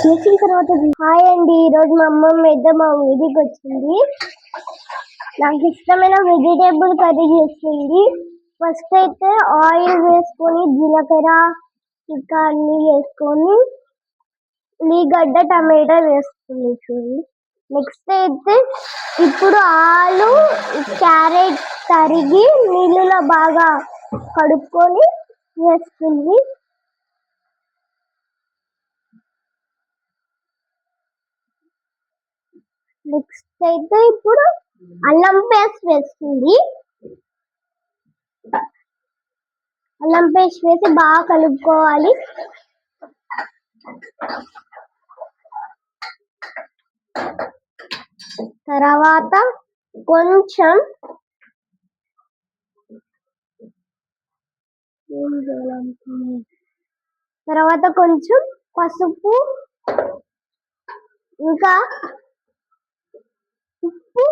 చేసిన తర్వాత హాయ్ అండి ఈరోజు మా అమ్మమ్మ అయితే మా ఊరికి వచ్చింది. నాకు ఇష్టమైన వెజిటేబుల్ కర్రీ చేస్తుంది ఫస్ట్ అయితే ఆయిల్ వేసుకొని జీలకర్ర ఇంకా అన్ని వేసుకొని ఉల్లిగడ్డ టమాటా వేస్తుంది చూడండి నెక్స్ట్ అయితే ఇప్పుడు ఆలు క్యారెట్ తరిగి నీళ్ళలో బాగా కడుక్కొని వేస్తుంది నెక్స్ట్ అయితే ఇప్పుడు అల్లం పేస్ట్ వేస్తుంది అల్లం పేస్ట్ వేసి బాగా కలుపుకోవాలి. తర్వాత కొంచెం తర్వాత కొంచెం పసుపు ఇంకా ఉప్పు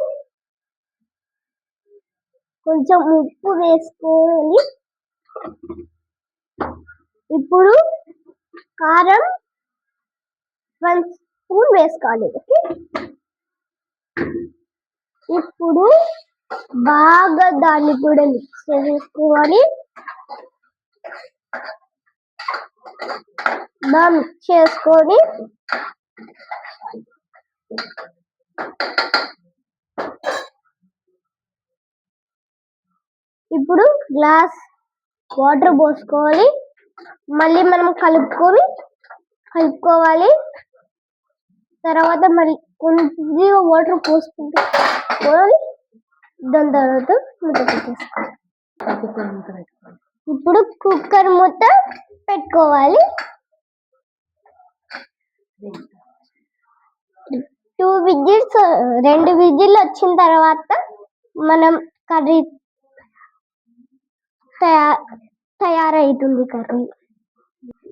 కొంచెం ఉప్పు వేసుకోవాలి ఇప్పుడు కారం వన్ స్పూన్ వేసుకోవాలి ఓకే? ఇప్పుడు బాగా దాన్ని కూడా మిక్స్ చేసుకోవాలి. బాగా మిక్స్ చేసుకొని ఇప్పుడు గ్లాస్ వాటర్ పోసుకోవాలి. మళ్ళీ మనం కలుపుకొని కలుపుకోవాలి. తర్వాత మళ్ళీ కొద్దిగా వాటర్ పోసుకుంటే దాని తర్వాత మూత పెట్టేసుకోవాలి. ఇప్పుడు కుక్కర్ మూత పెట్టుకోవాలి. టూ విజిల్స్ రెండు విజిల్ వచ్చిన తర్వాత మనం కర్రీ తయారు తయారైతుంది కర్రీ.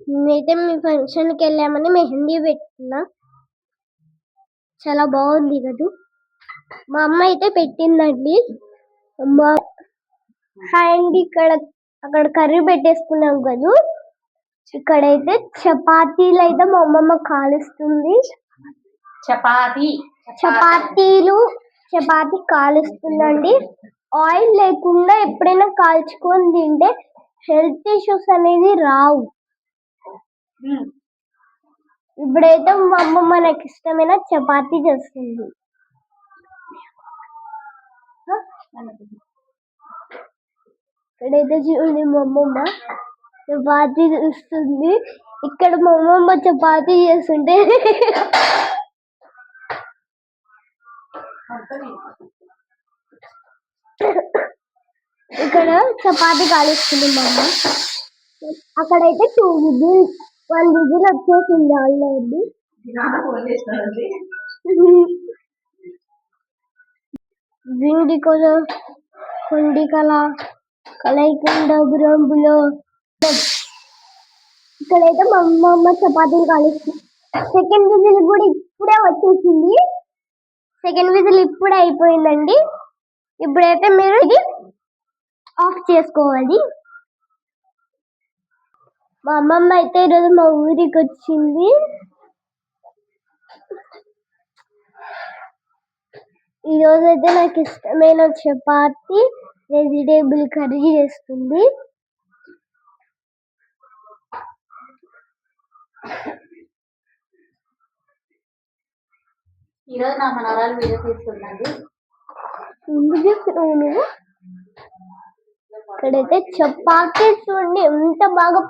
మేమైతే మీ ఫంక్షన్కి వెళ్ళామని మెహందీ పెట్టుకున్నా. చాలా బాగుంది కదా. మా అమ్మ అయితే పెట్టిందండి. మా అండి ఇక్కడ అక్కడ కర్రీ పెట్టేసుకున్నాం కదా. ఇక్కడైతే చపాతీలు అయితే మా అమ్మమ్మ కాలుస్తుంది. చపాతి చపాతీలు చపాతీ కాలుస్తుందండి. ఆయిల్ లేకుండా ఎప్పుడైనా కాల్చుకొని తింటే హెల్త్ ఇష్యూస్ అనేది రావు. ఇప్పుడైతే మా అమ్మమ్మ నాకు ఇష్టమైన చపాతీ చేస్తుంది. ఇక్కడైతే చూడండి మా అమ్మమ్మ చపాతీ చేస్తుంది. ఇక్కడ మా అమ్మమ్మ చపాతీ చేస్తుంటే ఇక్కడ చపాతి కాలుస్తుంది మా అమ్మ. అక్కడైతే టూ విజిల్ వన్ విజిల్ వచ్చేసింది ఆల్రెడీ. జిండి కొల కొండి కళ కలైకుండ ఇక్కడైతే మా అమ్మమ్మ చపాతీలు కాలుస్తుంది. సెకండ్ విజిల్ కూడా ఇప్పుడే వచ్చేసింది. సెకండ్ విజిల్ ఇప్పుడే అయిపోయిందండి. ఇప్పుడైతే మీరు ఇది చేసుకోవాలి. మా అమ్మమ్మ అయితే ఈరోజు మా ఊరికి వచ్చింది. ఈ రోజు అయితే నాకు ఇష్టమైన చపాతి వెజిటేబుల్ కర్రీ చేస్తుంది. ఈ రోజు నా మనవరాలు వీడియో తీస్తుందండి. ఎందుకు చేస్తున్నావు నువ్వు? ఇక్కడైతే చపాతీ చూడండి ఎంత బాగా